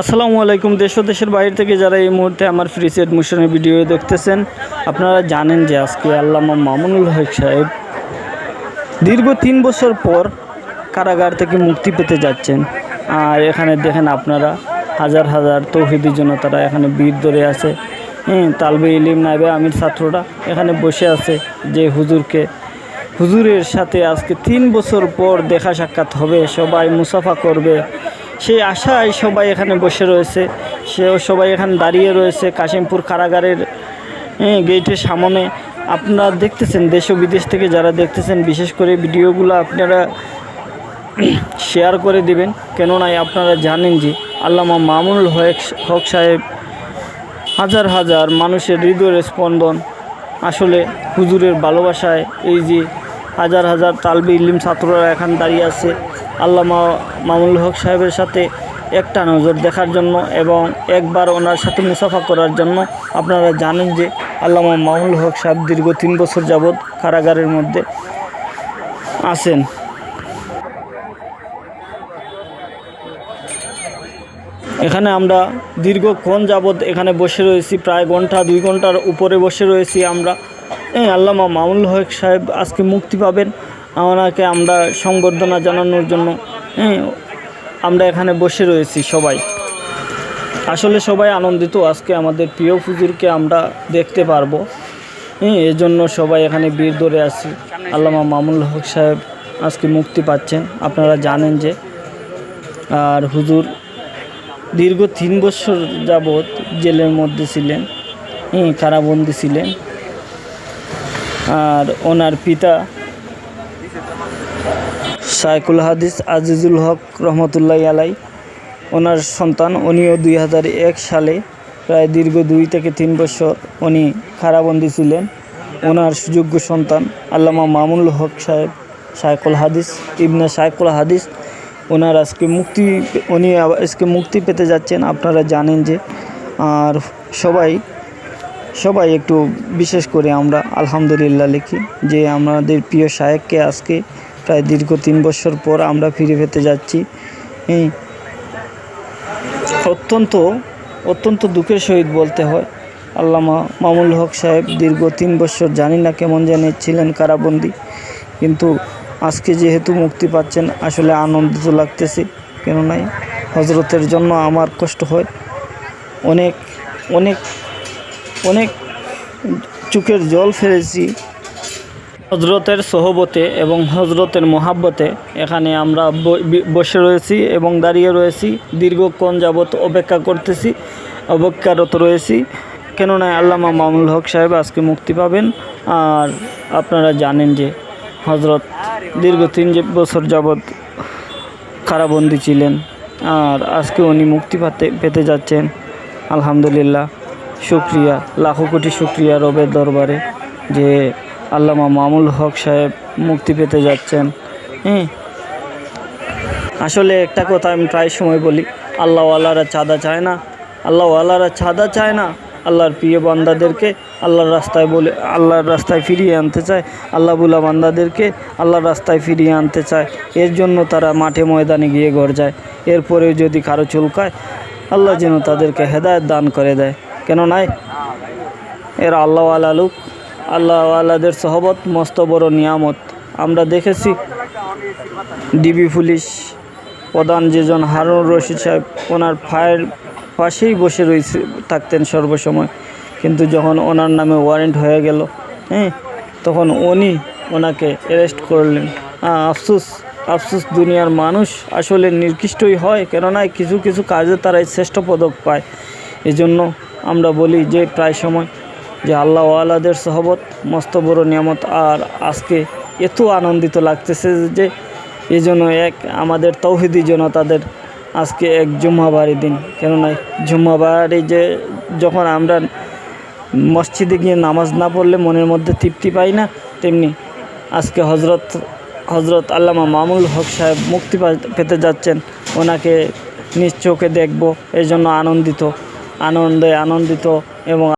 আসসালামু আলাইকুম। দেশ ও দেশের বাইরে থেকে যারা এই মুহূর্তে আমার ফ্রি সেট মোশনের ভিডিও দেখতেছেন, আপনারা জানেন যে আজকে আল্লামা মামুনুল হক সাহেব দীর্ঘ তিন বছর পর কারাগার থেকে মুক্তি পেতে যাচ্ছেন। আর এখানে দেখেন আপনারা, হাজার হাজার তৌহিদি জনতারা এখানে বীর ধরে আছে। হ্যাঁ তালবে ইলিম নাইবে আমির ছাত্ররা এখানে বসে আছে যে হুজুরকে, হুজুরের সাথে আজকে তিন বছর পর দেখা সাক্ষাৎ হবে, সবাই মুসাফা করবে। সেই আশায় সবাই এখানে বসে রয়েছে। সেও সবাই এখানে দাঁড়িয়ে রয়েছে কাশিমপুর কারাগারের গেটের সামনে। আপনারা দেখতেছেন দেশ ও বিদেশ থেকে যারা দেখতেছেন, বিশেষ করে ভিডিওগুলো আপনারা শেয়ার করে দিবেন। কেননা আপনারা জানেন যে আল্লামা মামুনুল হক হক সাহেব হাজার হাজার মানুষের হৃদয়ের স্পন্দন। আসলে হুজুরের ভালোবাসায় এই যে হাজার হাজার তালবি ইলিম ছাত্ররা এখানে দাঁড়িয়ে আছে। আল্লামা মামুল হক সাহেবের সাথে একটা নজর দেখার জন্য এবং একবার ওনার সাথে মুসাফা করার জন্য আপনারা জানেন যে আল্লামা মামুল হক সাহেব দীর্ঘ তিন বছর যাবৎ কারাগারের মধ্যে আছেন। এখানে আমরা দীর্ঘক্ষণ যাবৎ এখানে বসে রয়েছি, প্রায় ঘণ্টা, দুই ঘণ্টার উপরে বসে রয়েছি আমরা। আল্লামা মামুল হক সাহেব আজকে মুক্তি পাবেন। ওনাকে আমরা সংবর্ধনা জানানোর জন্য হ্যাঁ আমরা এখানে বসে রয়েছি সবাই। আসলে সবাই আনন্দিত আজকে আমাদের প্রিয় ফুজুরকে আমরা দেখতে পারব। হ্যাঁ এর জন্য সবাই এখানে বীর ধরে আছি। আল্লামা মামুল হক সাহেব আজকে মুক্তি পাচ্ছেন। আপনারা জানেন যে আর হুজুর দীর্ঘ তিন বছর যাবৎ জেলের মধ্যে ছিলেন হুম, কারাবন্দি ছিলেন। আর ওনার পিতা সাইকুল হাদিস আজিজুল হক রহমতুল্লাহ আলাই। ওনার সন্তান, উনিও দুই হাজার এক সালে প্রায় দীর্ঘ দুই থেকে তিন বছর উনি কারাবন্দি ছিলেন। ওনার সুযোগ্য সন্তান আল্লামা মামুল হক সাহেব, সাইকুল হাদিস, ইবনে সাইকুল হাদিস। ওনার আজকে মুক্তি, উনি আজকে মুক্তি পেতে যাচ্ছেন। আপনারা জানেন যে, আর সবাই সবাই একটু বিশেষ করে আমরা আলহামদুলিল্লাহ লিখি যে, আমাদের প্রিয় শায়েককে আজকে প্রায় দীর্ঘ তিন বছর পর আমরা ফিরে পেতে যাচ্ছি। অত্যন্ত অত্যন্ত দুঃখের সহিত বলতে হয়, আল্লামা মামুল হক সাহেব দীর্ঘ তিন বছর জানি না কেমন জানি ছিলেন কারাবন্দি, কিন্তু আজকে যেহেতু মুক্তি পাচ্ছেন, আসলে আনন্দিত লাগতেছে, কেননা হজরতের জন্য আমার কষ্ট হয়। অনেক অনেক অনেক চোখের জল ফেলেছি হজরতের সহবতে এবং হজরতের মহাব্বতে এখানে আমরা বসে রয়েছি এবং দাঁড়িয়ে রয়েছি। দীর্ঘক্ষণ যাবৎ অপেক্ষা করতেছি অপেক্ষারত রয়েছি। কেননা আল্লামা মামুল হক সাহেব আজকে মুক্তি পাবেন। আর আপনারা জানেন যে হজরত দীর্ঘ তিন বছর যাবৎ কারাবন্দি ছিলেন। আর আজকে উনি মুক্তি পাতে পেতে যাচ্ছেন। আলহামদুলিল্লাহ, শুক্রিয়া, লাখো কোটি শুক্রিয়া রবের দরবারে যে আল্লামা মামুল হক সাহেব মুক্তি পেতে যাচ্ছেন। হ্যাঁ আসলে একটা কথা আমি প্রায় সময় বলি, আল্লাহওয়ালারা চাঁদা চায় না। আল্লাহ আল্লাহওয়ালারা চাঁদা চায় না। আল্লাহর প্রিয় বান্দাদেরকে আল্লাহর রাস্তায় বলে, আল্লাহর রাস্তায় ফিরিয়ে আনতে চায়। আল্লাহ বুলা বান্দাদেরকে আল্লাহর রাস্তায় ফিরিয়ে আনতে চায়। এর জন্য তারা মাঠে ময়দানে গিয়ে ঘর যায়। এরপরেও যদি কারও চুলকায়, আল্লাহ যেন তাদেরকে হেদায়ত দান করে দেয়। কেন নাই এরা আল্লাহওয়ালা লোক। আল্লাহওয়ালাদের সহবত, মস্ত বড় নিয়ামত। আমরা দেখেছি ডিবি পুলিশ প্রধান যেজন হারুন রশিদ সাহেব, ওনার ফায়ার পাশেই বসে রয়েছে, থাকতেন সর্বসময়। কিন্তু যখন ওনার নামে ওয়ারেন্ট হয়ে গেল হ্যাঁ তখন উনি ওনাকে অ্যারেস্ট করলেন। হ্যাঁ আফসুস আফসুস, দুনিয়ার মানুষ আসলে নির্দিষ্টই হয়, কেননা কিছু কিছু কাজে তারা শ্রেষ্ঠ পদক পায়। এজন্য আমরা বলি যে প্রায় সময় যে আল্লাহ আলাদের সহবত, মস্ত বড় নিয়ামত। আর আজকে এত আনন্দিত লাগতেছে যে এই জন্য এক আমাদের তৌহিদি জন্য তাদের আজকে এক জুম্মাবারি দিন। কেননা জুম্মাবারি যে যখন আমরা মসজিদে গিয়ে নামাজ না পড়লে মনের মধ্যে তৃপ্তি পাই না, তেমনি আজকে হজরত হজরত আল্লামা মামুল হক সাহেব মুক্তি পেতে যাচ্ছেন। ওনাকে নিজ চোখে দেখব এই জন্য আনন্দিত, আনন্দে আনন্দিত এবং